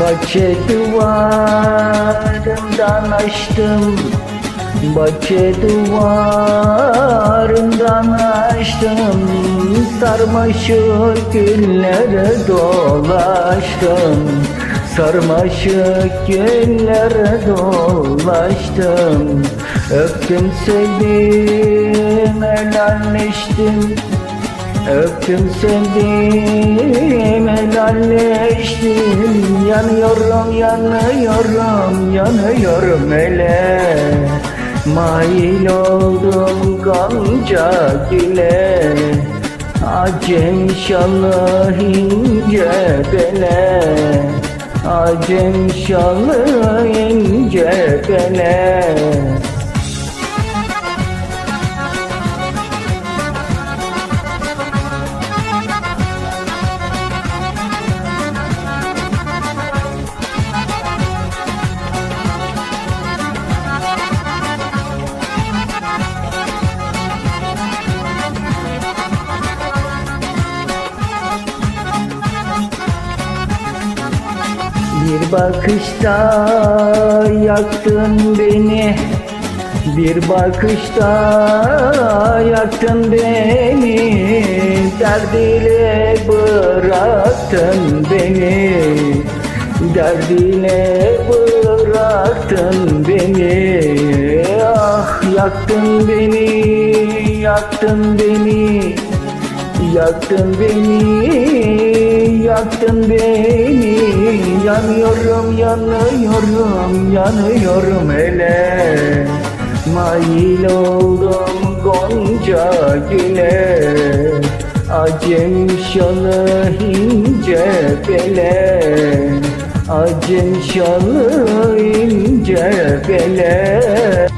Bahçe duvarından açtım Bahçe duvarından açtım Sarmaşık güllere dolaştım. Sarmaşık güllere dolaştım. Öptüm sevdim helalleştim. Öptüm sevdim helalleştim. Yanıyorum yanıyorum yanıyorum hele Mail oldum gonca güle Acem şalı ince bele Acem şalı ince bele Bir bakışta yaktın beni. Bir bakışta yaktın beni. Derdiyle bıraktın beni. Derdiyle bıraktın beni. Ah yaktın beni yaktın beni. Yaktın beni, yaktın beni Yanıyorum, yanıyorum, yanıyorum hele. Mail oldum gonca güle Acem şalı ince bele. Acem şalı ince bele